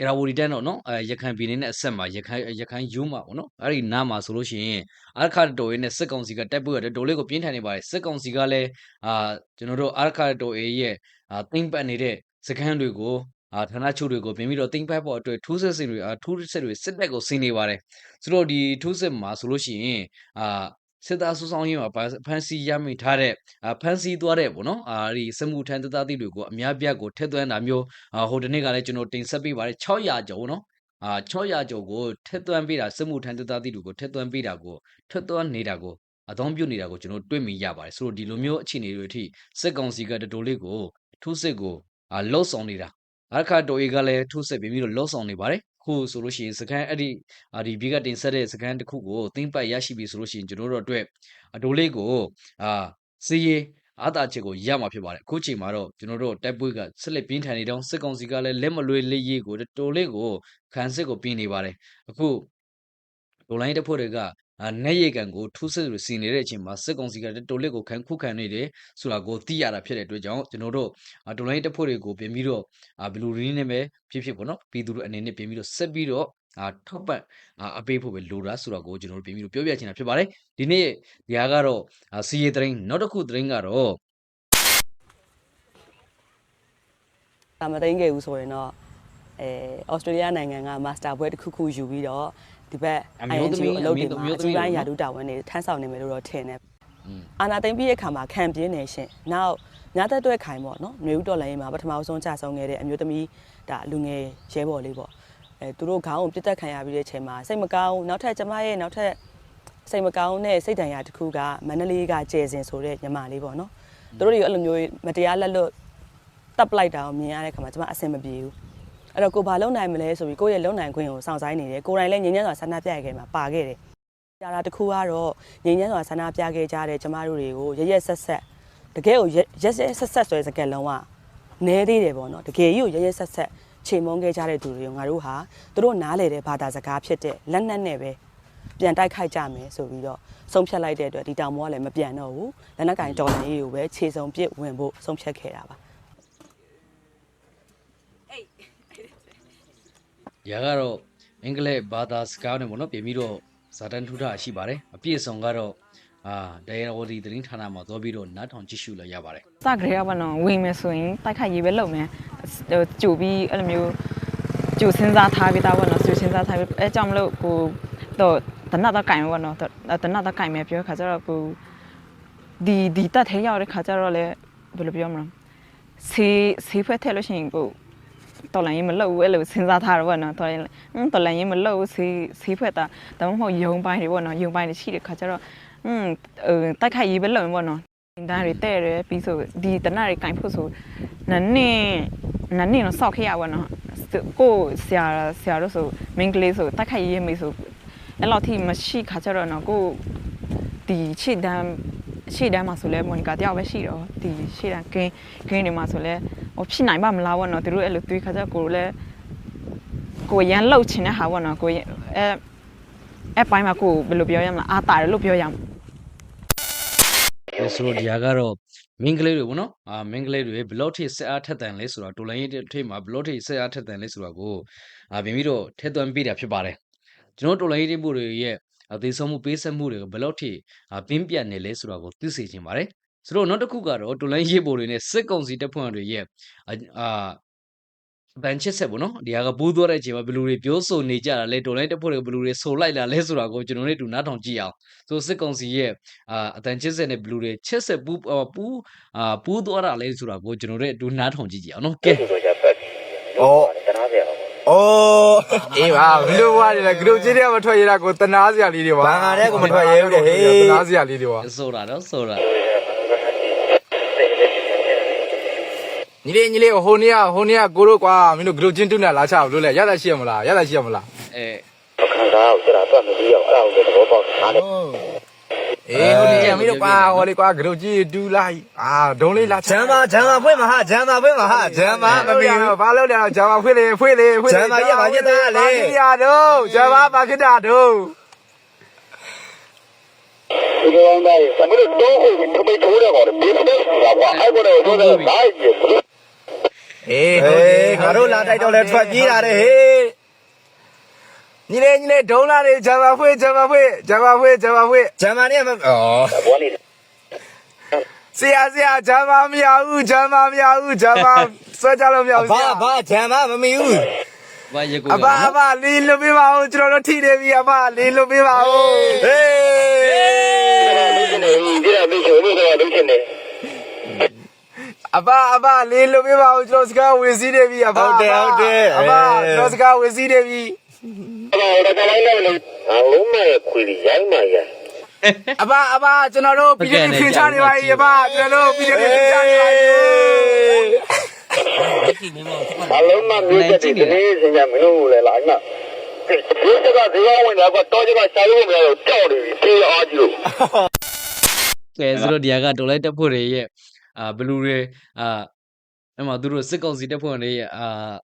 အရာဝတီတန်းတော့နော်အဲရခိုင်ပြည်နယ်နဲ့အဆက်မှာရခိုင်ရခိုင်ယူမှာပေါ့နော်အဲ့ဒီနားမှာဆိုလို့ရှိရင်အာခါတော်ရေးနဲ့စစ်ကောင်စီကတက်ပုတ်ကတော်လေးကိုပြင်းထန်နေပါတယ်စစ်ကောင်စီကလည်းအာကျွန်တော်တို့အာခါတော်ရေးရဲ့အာသိမ့်ပတ်နေတဲ့စကန်တွေကိုအာဌာနချုပ်တွေကိုပြင်ပြီးတော့တင်ပတ်ဖို့အတွက်ထူးစစ်စစ်တွေအာထူးစစ်တွေစစ်တပ်ကိုဆင်းနေပါတယ်ဆိုတော့ဒီထူးစစ်မှာဆိုလို့ရှိရင်အာ စစ်သားစုဆောင်ရေးမှာပါဖန်စီရမိထားတဲ့အာဖန်စီသွားတဲ့ပေါ့နော်အာဒီစမှုထန်တသားတိတွေကိုအများပြတ်ကိုထက်သွင်းတာမျိုးအာဟိုတနေ့ကလည်းကျွန်တော်တင်ဆက်ပေးပါတယ်600ကျော်နော်အာ600ကျော်ကိုထက်သွင်းပေးတာစမှုထန်တသားတိတွေကိုထက်သွင်းပေးတာကိုထက်သွင်းနေတာကိုအသုံးပြုနေတာကိုကျွန်တော်တွေ့မိရပါတယ်ဆိုတော့ဒီလိုမျိုးအခြေအနေတွေအထိစစ်ကောင်စီကတတိုလေးကိုထူးစစ်ကိုအာလှုပ်ဆောင်နေတာအခါတိုအေကလည်းထိုးဆက်ပြီးပြီးတော့လော့ဆောင်နေပါတယ် ခုဆိုလို့ရှိရင်စကန်အဲ့ဒီအာဒီဘီကတင်ဆက်တဲ့စကန်တစ်ခုကိုသိမ့်ပတ်ရရှိပြီဆိုလို့ရှိရင်ကျွန်တော်တို့အတွက်အတိုးလေးကိုအာစီရီအာတာချက်ကိုရမှာဖြစ်ပါတယ်အခုချိန်မှာတော့ကျွန်တော်တို့တက်ပွေးကဆက်လက်ပြင်းထန်နေတော့စစ်ကောင်စီကလည်းလက်မလွေလေးရေးကိုတိုးလေးကိုခံစစ်ကိုပြင်နေပါတယ်အခုဒေါ်လိုင်းတစ်ဖွဲ့တွေက အာနေရိတ်ကန်ကိုထူးစစ်လို့စီနေတဲ့အချိန်မှာစစ်ကောင်စီကတိုးလေးကိုခံခုခံနေတယ်ဆိုတာကိုသိရတာဖြစ်တဲ့အတွက်ကြောင့်ကျွန်တော်တို့အာဒေါ်လိုင်းတစ်ဖွဲ့တွေကိုပြင်ပြီးတော့အာဘလူးရင်းနဲ့ပဲဖြစ်ဖြစ်ပေါ့နော်ပြည်သူတို့အနေနဲ့ပြင်ပြီးတော့ဆက်ပြီးတော့အာထောက်ပံ့အာအပေးဖို့ပဲလိုတာဆိုတော့ကိုကျွန်တော်တို့ပြင်ပြီးတော့ပြောပြချင်တာဖြစ်ပါတယ်ဒီနေ့ဒီဟာကတော့အာစီရီသတင်းနောက်တစ်ခုသတင်းကတော့ဒါမသိမ်းခဲ့ဘူးဆိုရင်တော့ အဲဩစတြေးလျနိုင်ငံကမာစတာဘွဲတစ်ခုခုယူပြီးတော့ဒီဘက်အမျိုးသမီး INGO အလုပ်တွေအမှာမျိုးအသမီးကြီးပိုင်းတွေရာနော်ထူးတာဝန်တွေထမ်းဆောင်နေမယ်လို့တော့ထင်တယ်อืมအာနာသိမ်းပြီးတဲ့အခါမှာခံပြင်းနေရှင်နောက်ညသက်တွဲခိုင်ပေါ့နော်မျိုးဦးတော်လိုင်းမှာပထမဆုံးကြဆုံးခဲ့တဲ့အမျိုးသမီးဒါလူငယ်ရဲဘော်လေးပေါ့အဲသူတို့ခေါင်းကိုပြစ်တက်ခံရပြီးတဲ့အချိန်မှာစိတ်မကောင်းဘူးနောက်ထပ်ကျမရဲ့နောက်ထပ်စိတ်မကောင်းတဲ့စိတ်ဒဏ်ရာတစ်ခုကမန္တလေးကကျယ်စင်ဆိုတဲ့ညီမလေးပေါ့နော်သူတို့တွေအဲ့လိုမျိုးမတရားလက်လွတ်တပ်ပလိုက်တာကိုမြင်ရတဲ့အခါမှာကျမအဆင်မပြေဘူး အဲ့တော့ကိုဘာလုံနိုင်မလဲဆိုပြီးကိုယ့်ရဲ့လုံနိုင်ခွင့်ကိုစောင့်ဆိုင်နေတယ်ကိုယ်တိုင်လည်းငြင်းညမ်းစွာဆန္ဒပြရခဲ့မှာပါခဲ့တယ်ကြာတာတစ်ခုကတော့ငိမ့်ညမ်းစွာဆန္ဒပြခဲ့ကြတဲ့ကျမတို့တွေကိုရရက်ဆက်ဆက်တကယ်ကိုရက်ရက်ဆက်ဆက်ဆိုတဲ့စကားလုံးကနဲသေးတယ်ပေါ့နော်တကယ်ကြီးကိုရရက်ဆက်ဆက်ချိန်မုန်းခဲ့ကြတဲ့သူတွေကိုငါတို့ဟာသူတို့နားလေတဲ့ဘာသာစကားဖြစ်တဲ့လက်နက်နဲ့ပဲပြန်တိုက်ခိုက်ကြမယ်ဆိုပြီးတော့ဆုံးဖြတ်လိုက်တဲ့အတွက်ဒီတောင်မောကလည်းမပြန်တော့ဘူးလက်နက်ကင်တော်လှန်ရေးကိုပဲခြေစုံပစ်ဝင်ဖို့ဆုံးဖြတ်ခဲ့တာပါ ရာကတော့အင်္ဂလိပ်ဘာသာစကားနဲ့ပေါ့နော်ပြင်ပြီးတော့ဇာတန်ထူတာရှိပါတယ်အပြည့်အစုံကတော့အာတရားဝတီသတင်းဌာနမှာသွားပြီးတော့နားထောင်ကြည့်ရှုလိုက်ရပါတယ်စကရေကဘာနော်ဝင်မယ်ဆိုရင်တိုက်ခိုက်ရေးပဲလုပ်မယ်ဟိုကြိုပြီးအဲ့လိုမျိုးကြိုစဉ်းစားထားပြီးသားဘောနော်ကြိုစဉ်းစားထားပြီးအဲကြောင့်မလို့ကိုတော့တနတ်တော့ကင်ဘောနော်တနတ်တော့ကင်မယ်ပြောခါကျတော့ကိုဒီဒီတက်ထဲရောက်တဲ့ခါကျတော့လေဘယ်လိုပြောမလဲဆေးဆေးဖွဲ့ထည့်လို့ရှိရင်ကို တော်လန်ရင်မလှုပ်ဘူးအဲ့လိုစဉ်းစားထားတော့ဗောနော်တော်လန်ဟင်းတော်လန်ရင်မလှုပ်ဘူးစီးစီးဖွဲ့တာဒါမှမဟုတ်ယုံပိုင်းတွေဗောနော်ယုံပိုင်းတွေရှိတဲ့ခါကျတော့ဟင်းတိုက်ခိုက်ရေးပဲလုပ်ရင်ဗောနော်ဒါတွေတဲ့ရယ်ပြီးဆိုဒီတနတ်တွေကင်ဖို့ဆိုနန်းနေနန်းနေတော့စောက်ခဲ့ရဗောနော်ကိုဆရာဆရာတို့ဆိုမင်းကလေးဆိုတိုက်ခိုက်ရေးမေးဆိုအဲ့လောက်ထိမရှိခါကျတော့နော်ကိုဒီချစ်တမ်းရှေ့တန်းမှာဆိုလဲမော်နီကာတယောက်ပဲရှိတော့ဒီရှေ့တန်းဂင်းဂင်းတွေမှာဆိုလဲ ဟိုဖြစ်နိုင်ပါမလားဘောနော်သူတို့အဲ့လိုတွေးခါကြကိုလည်းကိုရန်လှုပ်ချင်တဲ့ဟာဘောနော်ကိုအဲအဲ့ပိုင်းမှာကိုဘယ်လိုပြောရမလဲအာတာတယ်လို့ပြောရမှာအဲဆိုတော့ဒီဟာကတော့မင်းကလေးတွေပေါ့နော်အာမင်းကလေးတွေဘယ်လောက်ထိဆက်အားထက်တန်လဲဆိုတော့တော်လိုင်းရေးထိပ်မှာဘယ်လောက်ထိဆက်အားထက်တန်လဲဆိုတော့ကိုအာပြင်ပြီးတော့ထက်သွင်းပြတာဖြစ်ပါတယ်ကျွန်တော်တော်လိုင်းရေးမှုတွေရဲ့အသေးဆုံးမှုပေးဆက်မှုတွေကိုဘယ်လောက်ထိအာပြင်းပြတ်နေလဲဆိုတော့ကိုသိစေချင်ပါတယ် ဆိုတော့နောက်တစ်ခုကတော့တော်လိုင်းရေးပုံတွေနဲ့စစ်ကုံစီတပ်ဖွဲ့တွေရဲ့အာအာဘန်ချစ်ဆက်ပေါ့နော်ဒီဟာကဘူးသွားတဲ့အချိန်မှာဘယ်လူတွေပြောဆိုနေကြတာလဲတော်လိုင်းတပ်ဖွဲ့တွေဘယ်လူတွေဆိုလိုက်လာလဲဆိုတာကိုကျွန်တော်တို့တူနားထောင်ကြည့်အောင်ဆိုစစ်ကုံစီရဲ့အာအတန်ချစ်ဆက်နဲ့ဘလူးတွေချစ်ဆက်ပူးအာပူးအာပူးသွားတာလဲဆိုတာကိုကျွန်တော်တို့အတူနားထောင်ကြည့်ကြအောင်နော်ကဲဩအေးပါဘယ်လိုဝါလဲဂရုကြီးတွေကမထွက်ရတာကိုတနာစရာလေးတွေပါဘာငါတဲ့ကိုမထွက်ရဘူးတဲ့ဟေးတနာစရာလေးတွေပါဆိုတာတော့ဆိုတာ ညီလေးညီလေးဟိုနေ့ကဟိုနေ့ကကိုတို့ကွာမင်းတို့ဂရုချင်းတုနဲ့လာချဘူးလို့လဲရတာရှိရမလားရတာရှိရမလားအဲအေးဟိုနေ့ကမင်းတို့ကွာဟိုလေကွာဂရုကြီးတူလိုက်အာဒုံလေးလာချဂျမ်မာဂျမ်မာဖွင့်မှာဟာဂျမ်မာဖွင့်မှာဟာဂျမ်မာမမီဘာလို့လဲဂျမ်မာဖွင့်လေဖွင့်လေဖွင့်လေဂျမ်မာရပါပြတာလေရတော့ဂျမ်မာပါဖြစ်တာတော့ဒီကောင်တိုင်းစမလို့တော့ဟိုထမိတ်ထိုးတယ်ကောင်ဘယ်လိုလဲကွာအဲ့ဘောတော့တော့ဒါကြီး အေးဟုတ်တယ်ငါတို့လာတိုက်တော့လဲထွက်ပြေးတာတဲ့ဟေးညီလေးညီလေးဒုံးလာနေဂျမ်မာဖွင့်ဂျမ်မာဖွင့်ဂျမ်မာဖွင့်ဂျမ်မာဖွင့်ဂျမ်မာနဲ့မဩဘောနေဆရာဆရာဂျမ်မာမရဘူးဂျမ်မာမရဘူးဂျမ်မာဆွဲကြလို့မရဘူးဘာဘာဂျမ်မာမမီဘူးဘာရေကိုအဘအဘလေးလွတ်ပေးပါဦးကျွန်တော်တို့ထိနေပြီအဘလေးလွတ်ပေးပါဦးဟေး ဒီကမိချိုးလို့တော့လုပ်ချင်တယ် အဘအဘလေးလွတ်ပေးပါဦးကျွန်တော်စကားဝင်စည်းနေပြီအဘဟုတ်တယ်ဟုတ်တယ်အဘကျွန်တော်စကားဝင်စည်းနေပြီအဲ့တော့တိုင်းလည်းလို့အလုံးမဲ့ခွေရိုင်းပါရအဘအဘကျွန်တော်တို့ပြည်သူခင်ချနေပါပြီအဘကျွန်တော်တို့ပြည်သူခင်ချနေပါပြီအလုံးမမျိုးတဲ့ဒီနေ့စင်ရမလို့လေလားနော်ဒီကကဒီကောင်ဝင်တော့တော့ကြကရှာလို့မရတော့ကြောက်နေပြီပြေးအားကြီးလို့ကဲဆိုတော့ဒီဟာကတော်လိုက်တပ်ဖွဲ့တွေရဲ့ အာဘလူးတွေအာအဲ့မှာသူတို့စစ်ကောင်စီတပ်ဖွဲ့တွေရဲ့အာ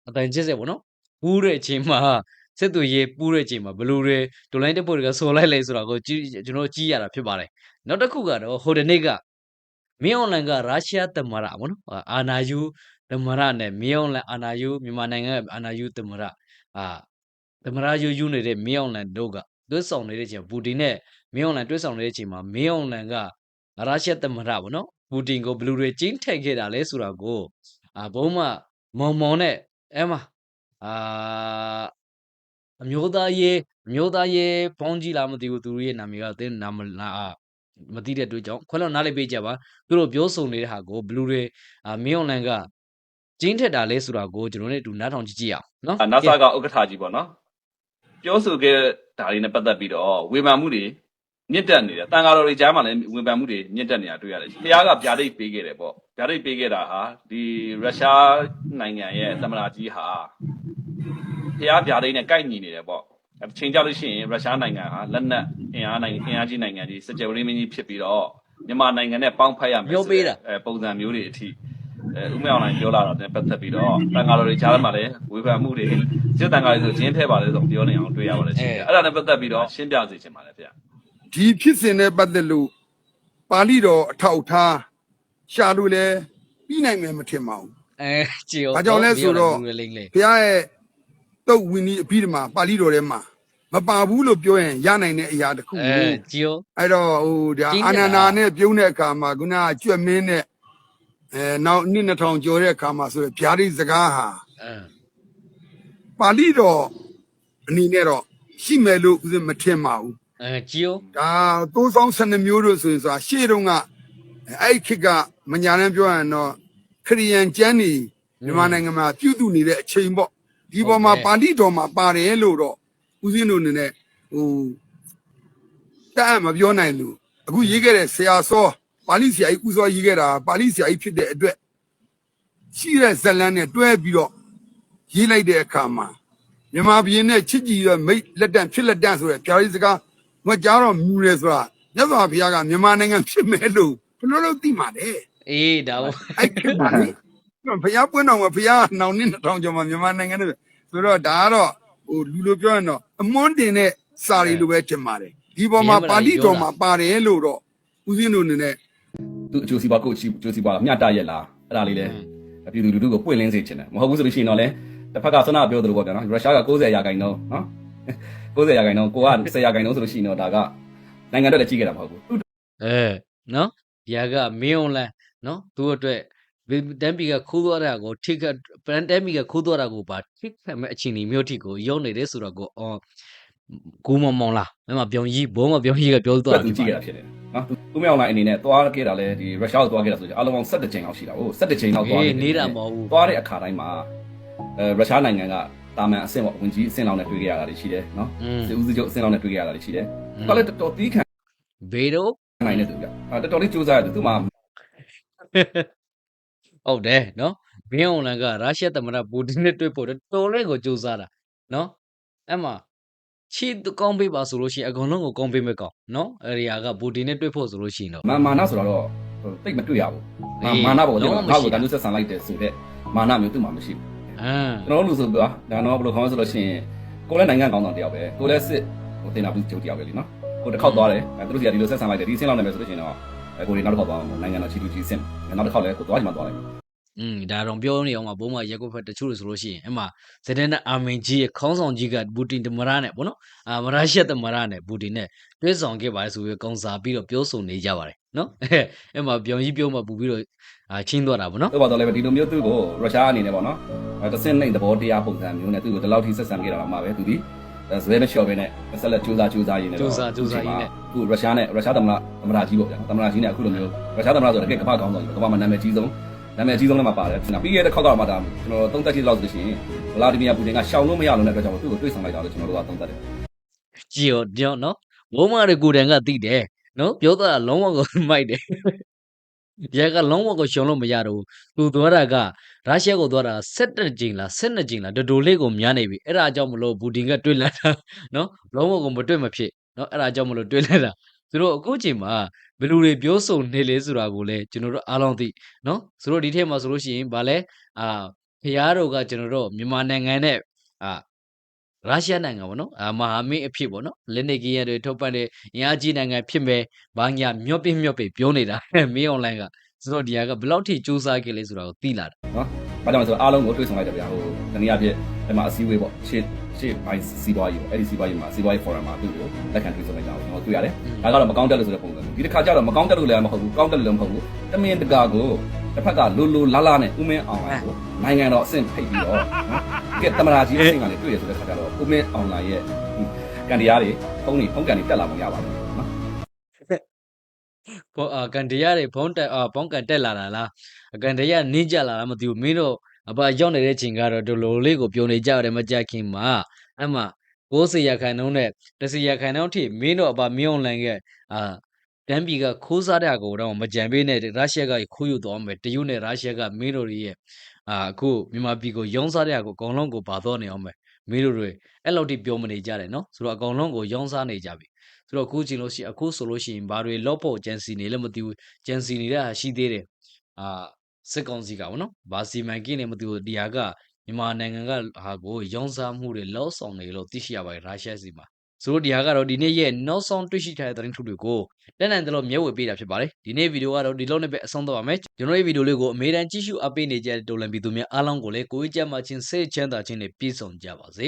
အတန်ချစ်ဆက်ပေါ့နော်ပူးတဲ့အချိန်မှာစစ်သူရေးပူးတဲ့အချိန်မှာဘလူးတွေတော်လိုက်တပ်ဖွဲ့တွေကဆိုလိုက်လေဆိုတာကိုကြည့်ကျွန်တော်ကြည့်ရတာဖြစ်ပါတယ်နောက်တစ်ခုကတော့ဟိုဒီနေ့ကမင်းအွန်လိုင်းကရုရှားသမ္မတပေါ့နော်အာအာနာယူသမ္မတနဲ့မင်းအွန်လိုင်းအာနာယူမြန်မာနိုင်ငံရဲ့အာနာယူသမ္မတအာသမ္မတယူယူနေတဲ့မင်းအွန်လိုင်းတို့ကတွဲဆောင်နေတဲ့အချိန်ပူတင်နဲ့မင်းအွန်လိုင်းတွဲဆောင်နေတဲ့အချိန်မှာမင်းအွန်လိုင်းကရုရှားသမ္မတပေါ့နော် ပူတင်ကိုဘယ်လူတွေကျင်းထက်ခဲ့တာလဲဆိုတာကိုအာဘုံမမောင်မောင်နဲ့အဲမှာအာအမျိုးသားရေးအမျိုးသားရေးပေါင်းကြီးလားမသိဘူးသူတို့ရဲ့နာမည်ကသင်နာမလားအာမသိတဲ့အတွက်ကြောင့်ခွဲလောက်နားလေးပေးကြပါသူတို့ပြောဆိုနေတဲ့ဟာကိုဘယ်လူတွေအာမင်းအွန်လိုင်းကကျင်းထက်တာလဲဆိုတာကိုကျွန်တော်တို့အတူနားထောင်ကြည့်ကြည့်အောင်နော်နာဆာကဥက္ကဋ္ဌကြီးပေါ့နော်ပြောဆိုခဲ့တာတွေနဲ့ပတ်သက်ပြီးတော့ဝေဖန်မှုတွေ မြင့်တက်နေတယ်တန်ဃာတော်တွေကြားမှာလည်းဝေဖန်မှုတွေမြင့်တက်နေတာတွေ့ရတယ်ဘုရားကဗျာဒိတ်ပေးခဲ့တယ်ပေါ့ဗျာဒိတ်ပေးခဲ့တာဟာဒီရုရှားနိုင်ငံရဲ့သမ္မတကြီးဟာဘုရားဗျာဒိတ်နဲ့ကိုက်ညီနေတယ်ပေါ့အချိန်ကြလို့ရှိရင်ရုရှားနိုင်ငံဟာလက်နက်အင်အားနိုင်ငံအင်အားကြီးနိုင်ငံကြီးစကြဝဠာမင်းကြီးဖြစ်ပြီးတော့မြန်မာနိုင်ငံနဲ့ပေါင်းဖက်ရမယ်ပြောပေးတာအဲပုံစံမျိုးတွေအထိအဲဥမေအောင်နိုင်ပြောလာတော့တဲ့ပတ်သက်ပြီးတော့တန်ဃာတော်တွေကြားထဲမှာလည်းဝေဖန်မှုတွေစစ်တန်ဃာတွေဆိုဂျင်းထဲပါလေဆိုပြောနေအောင်တွေ့ရပါတယ်ရှင်အဲ့ဒါနဲ့ပတ်သက်ပြီးတော့ရှင်းပြစေချင်ပါတယ်ဗျာ ဒီဖြစ်စဉ်နဲ့ပတ်သက်လို့ပါဠိတော်အထောက်အထားရှာလို့လဲပြီးနိုင်မယ်မထင်ပါဘူးအဲကြည့်အောင်ဘာကြောင့်လဲဆိုတော့ဘလူးတွေလိမ့်လေဘုရားရဲ့တုတ်ဝင်းကြီးအပြီးတမှာပါဠိတော်ထဲမှာမမပါဘူးလို့ပြောရင်ရနိုင်တဲ့အရာတစ်ခုအဲကိုကြည်ရောအဲ့တော့ဟိုဒါကြီးအာမြတ်နန္တာဒာနဲ့ပြုံးတဲ့အခါမှာခုနကကြွက်မင်းနဲ့အဲနောက်နှစ်2000ကျော်တဲ့အခါမှာဆိုရင်ဗျာဒိစကားဟာအဲပါဠိတော်အနေနဲ့တော့ရှိမယ်လို့ဦးဇင်းမထင်ပါဘူး အဲကြည်ရောဒါသိုးဆောင်12မျိုးတို့ဆိုရင်ဆိုတာရှေ့တုန်းကအဲ့ဒီခေတ်ကမညာနဲ့ပြောရရင်တော့ခရီးယန်ကျမ်းနေမြန်မာနိုင်ငံမှာပြုစုနေတဲ့အချိန်ပေါ့ဒီပေါ်မှာပါဠိတော်မှာပါတယ်လို့တော့ဦးဇင်းတို့အနေနဲ့ဟိုတမ်းမပြောနိုင်လို့အခုရေးခဲ့တဲ့ဆရာစောပါဠိဆရာကြီးဦးစောရေးခဲ့တာပါဠိဆရာကြီးဖြစ်တဲ့အတွက်ရှိတဲ့ဇတ်လန်းနဲ့တွဲပြီးတော့ရေးလိုက်တဲ့အခါမှာမြန်မာပြည်နဲ့ချစ်ကြည်ရဲ့မိတ်လက်တန့်ဖြစ်လက်တန့်ဆိုတဲ့ဖြားရီစကား ငါကြားတော့မြူတယ်ဆိုတာမြတ်စွာဘုရားကမြန်မာနိုင်ငံဖြစ်မယ်လို့ဘယ်လိုလုပ်သိမှာလဲအေးဒါဟုတ်အဲ့ခေတ်ပါလေဘုရားပွင့်တော်မှာဘုရားကနောင်နှစ်2000ကျော်မှာမြန်မာနိုင်ငံနဲ့ဆိုတော့ဒါကတော့ဟိုလူလိုပြောရင်တော့အမွန်းတင်တဲ့စာရီလိုပဲထင်ပါတယ်ဒီပေါ်မှာပါဠိတော်မှာပါတယ်လို့တော့ဦးဇင်းတို့အနေနဲ့သူအကျိုးစီးပွားကိုအကျိုးစီးပွားမျှတရက်လားအဲ့ဒါလေးလဲပြည်သူလူထုကိုပွင့်လင်းစေချင်တယ်မဟုတ်ဘူးဆိုလို့ရှိရင်တော့လေတစ်ဖက်ကဆွမ်းနာပြောသလိုပေါ့ဗျာနော်ရုရှားက90ရာခိုင်နှုန်းနော် 90ရာခိုင်နှုန်းကိုက10ရာခိုင်နှုန်းဆိုလို့ရှိရင်တော့ဒါကနိုင်ငံအတွက်လည်းကြီးခဲ့တာမဟုတ်ဘူးသူအဲနော်ဗျာကမင်းအောင်လန်းနော်သူ့အတွက်တမ်ပီကခိုးသွားတာကိုထိကပန်တမ်ပီကခိုးသွားတာကိုပါထိခတ်မဲ့အချိန်ကြီးမျိုးထိကိုရောက်နေတယ်ဆိုတော့ကိုအော်ကိုမမောင်လားမမပြောင်းကြီးဘုံမပြောင်းကြီးကပြောသွားသူကြီးခဲ့တာဖြစ်တယ်နော်သူမြောက်လိုက်အနေနဲ့သွားခဲ့တာလဲဒီရုရှားကိုသွားခဲ့တာဆိုကြအလုံးပေါင်း17ကြိမ်လောက်ရှိတာဟုတ်17ကြိမ်လောက်သွားအေးခဲ့နေတာမဟုတ်ဘူးသွားတဲ့အခါတိုင်းမှာအဲရုရှားနိုင်ငံက တာမန်အဆင့်ပေါ့ဝင်ကြီးအဆင့်လောက်နဲ့တွေ့ခဲ့ရတာတွေရှိတယ်နော်อืมစစ်ဦးစီးချုပ်အဆင့်လောက်နဲ့တွေ့ခဲ့ရတာတွေရှိတယ်သူကလည်းတော်တော်တီးခံဘေတော့နိုင်တဲ့သူပြအဲတော်တော်လေးစူးစမ်းရတယ်သူမှဟုတ်တယ်နော်မင်းအောင်လန်းကရုရှားသမ္မတပူတင်နဲ့တွေ့ဖို့တော်တော်လေးကိုကြိုးစားတာနော်အဲ့မှာချီတကောင်းပေးပါဆိုလို့ရှိရင်အကုန်လုံးကိုကောင်းပေးမဲ့ကောင်နော်အဲ့ဒီဟာကပူတင်နဲ့တွေ့ဖို့ဆိုလို့ရှိရင်တော့မာမာနဆိုတော့တိတ်မတွေ့ရဘူးအေးမာမာနပေါ့လုံးကျွန်ဝတော်မရှိငါ့ကိုတာတန်လို့ဆက်ဆံလိုက်တယ်ဆိုတဲ့မာနမျိုးသူ့မှာမရှိဘူးအမ် ကျွန်တော်တို့လူဆိုပြဒါတော့ဘယ်လိုခေါင်းဆိုလို့ရှိရင်ကိုလည်းနိုင်ငံကောင်းဆောင်တယောက်ပဲကိုလည်းစစ်ဟိုတင်တာဘူးချုပ်တယောက်ပဲလीနော်ကိုတစ်ခေါက်သွားတယ်အဲသူတို့စီကဒီလိုဆက်ဆံလိုက်တယ်ဒီဆင်းလောက်နေမယ်ဆိုလို့ရှိရင်တော့အဲကိုတွေနောက်တစ်ခေါက်သွားအောင်နိုင်ငံတော်ချီတူချီဆင်းနောက်တစ်ခေါက်လည်းကိုသွားချင်မှသွားလိုက်อืมဒါတော့ပြောနေအောင်မှာဘုံမှာရက်ကွက်ဖက်တချို့လို့ဆိုလို့ရှိရင်အဲ့မှာဇဒန်နဲ့အာမင်ကြီးရဲ့ခေါင်းဆောင်ကြီးကဘူတင်တမရနဲ့ပေါ့နော်အာမရရှက်တမရနဲ့ဘူတင်နဲ့တွဲဆောင်ခဲ့ပါတယ်ဆိုပြီးကောင်းစားပြီးတော့ပြောဆိုနေကြပါတယ်နော်အဲ့အဲ့မှာပြောင်ကြီးပြောမှပူပြီးတော့အာချင်းသွားတာပေါ့နော်တော့ပါတော့လည်းဒီလိုမျိုးသူ့ကိုရုရှားအနေနဲ့ပေါ့နော်အဲ တစ်ဆင့်နှိမ်သဘောတရားပုံစံမျိုးနဲ့သူ့ကိုဒီလောက်ထိဆက်ဆံခဲ့တာမှပဲသူဒီဇွဲမလျှော့ပဲနဲ့ဆက်လက်ကြိုးစားကြိုးစားရင်းနဲ့ကြိုးစားကြိုးစားရင်းနဲ့ခုရုရှားနဲ့ရုရှားသမ္မတသမ္မတကြီးပေါ့ဗျာသမ္မတကြီးနဲ့အခုလိုမျိုးရုရှားသမ္မတဆိုတော့တကယ်ကမ္ဘာကောင်းဆောင်ကြီးကမ္ဘာမှာနာမည်ကြီးဆုံးနာမည်ကြီးဆုံးလည်းမှာပါတယ်ကျွန်တော်ပြီးခဲ့တဲ့ခေါက်ကတော့မှဒါကျွန်တော်သုံးသက်ကြည့်လောက်ဆိုလို့ရှိရင်ဗလာဒီမီယာပူတင်ကရှောင်လို့မရလို့တဲ့အတွက်ကြောင့်သူ့ကိုတွေးဆောင်လိုက်တာလို့ကျွန်တော်တို့ကသုံးသက်တယ်ကြည်ရောကြောက်နော်ဘုံမာတွေကိုယ်တန်ကသိတယ်နော်ပြောတာလုံးဝကိုမိုက်တယ်ရကလုံးဝကိုရှုံလို့မရတော့ဘူးသူသွားတာက ရုရှားကိုသွားတာ17ကြိမ်လား12ကြိမ်လားတော်တော်လေးကိုများနေပြီအဲ့ဒါကြောင့်မလို့ဘူတင်ကတွေးလာတာနော်လုံးဝကိုမတွေ့မဖြစ်နော်အဲ့ဒါကြောင့်မလို့တွေးလာတာသူတို့အခုချိန်မှာဘယ်လူတွေပြောဆိုနေလဲဆိုတာကိုလည်းကျွန်တော်တို့အားလုံးသိနော်သူတို့ဒီထက်မှာဆိုလို့ရှိရင်ဗာလဲအာဖျားတော်ကကျွန်တော်တို့မြန်မာနိုင်ငံနဲ့အာရုရှားနိုင်ငံပေါ့နော်အာမဟာမိတ်အဖြစ်ပေါ့နော်လက်နေကီရတွေထုတ်ပတ်တဲ့အင်အားကြီးနိုင်ငံဖြစ်မဲ့ဘာညာမြော့ပိမြော့ပိပြောနေတာမင်းအွန်လိုင်းက ဆိုတော့ဒီဟာကဘယ်လောက်ထိစူးစမ်းခဲ့လဲဆိုတာကိုသိလာတယ်နော်ဘာကြောင့်လဲဆိုတော့အားလုံးကိုတွေးဆောင်လိုက်တယ်ဗျာဟိုတနည်းအားဖြင့်အဲ့မှာအစည်းအဝေးပေါ့ရှေ့ရှေ့ပိုင်းစီးပွားရေးပေါ့အဲ့ဒီစီးပွားရေးမှာစီးပွားရေး forum မှာသူ့ကိုလက်ခံတွေးဆောင်လိုက်ကြအောင်ကျွန်တော်တွေ့ရတယ်ဒါကတော့မကောင်းတက်လို့ဆိုတဲ့ပုံစံမျိုးဒီတစ်ခါကျတော့မကောင်းတက်လို့လည်းမဟုတ်ဘူးကောင်းတက်လို့လည်းမဟုတ်ဘူးတမင်တကာကိုတစ်ဖက်ကလိုလိုလာလာနဲ့ဦးမင်းအောင်လိုင်းကိုနိုင်ငံတော်အဆင့်ဖိတ်ပြီးတော့နော်ကဲတမရာကြီးအဆင့်ကလည်းတွေ့ရဆိုတဲ့ခါကျတော့ဦးမင်းအောင်လိုင်းရဲ့ကန်တရားတွေဖုန်းတွေဖုန်းကန်တွေတက်လာမှရပါတယ်နော်ဘော အာကန်တရားတွေဘုံတက်အာဘုံကန်တက်လာတာလားအကန်တရားနင်းကြလာလားမသိဘူးမင်းတို့အပရောက်နေတဲ့ချိန်ကတော့ဒီလိုလေးကိုပြောနေကြရတယ်မကြခင်မှာအဲ့မှာ90ရာခိုင်နှုန်းနဲ့10ရာခိုင်နှုန်းထိမင်းတို့အပမင်းအွန်လိုင်းကအာတမ်ပီကခိုးစားတဲ့ကိုတော့မကြံပေးနဲ့ရုရှားကခိုးယူသွားမယ်တရုတ်နဲ့ရုရှားကမင်းတို့ရဲ့အာအခုမြန်မာပြည်ကိုရောင်းစားတဲ့ကိုအကောင်လုံးကိုပါတော့နေအောင်မယ်မင်းတို့တွေအဲ့လောက်ထိပြောမနေကြတယ်နော်ဆိုတော့အကောင်လုံးကိုရောင်းစားနေကြပြီ ဆိုတော့အခုချိန်လို့ရှိရင်အခုဆိုလို့ရှိရင်ဘာတွေလော့ဖို့ဂျန်စီနေလည်းမသိဘူးဂျန်စီနေတဲ့ဟာရှိသေးတယ်အာစစ်ကောင်စီကဗောနော်ဘာစီမံကိန်းနေမသိဘူးဒီဟာကမြန်မာနိုင်ငံကဟာကိုရောင်းစားမှုတွေလော့ဆောင်နေလို့သိရှိရပါတယ်ရုရှားစီမှာဆိုတော့ဒီဟာကတော့ဒီနေ့ရဲ့နောက်ဆုံးတွေ့ရှိထားတဲ့သတင်းထုတ်တွေကိုတက်နိုင်တယ်လို့မျက်ဝေပေးတာဖြစ်ပါတယ်ဒီနေ့ဗီဒီယိုကတော့ဒီလောက်နဲ့ပဲအဆုံးသတ်ပါမယ်ကျွန်တော်ရဲ့ဗီဒီယိုလေးကိုအမေရိကန်ကြည့်ရှုအပ်ပေးနေကြတဲ့ဒေါ်လာပြည်သူများအားလုံးကိုလည်းကိုယ်ကြမ်းမှချင်းစိတ်ချမ်းသာခြင်းနဲ့ပြည့်စုံကြပါစေ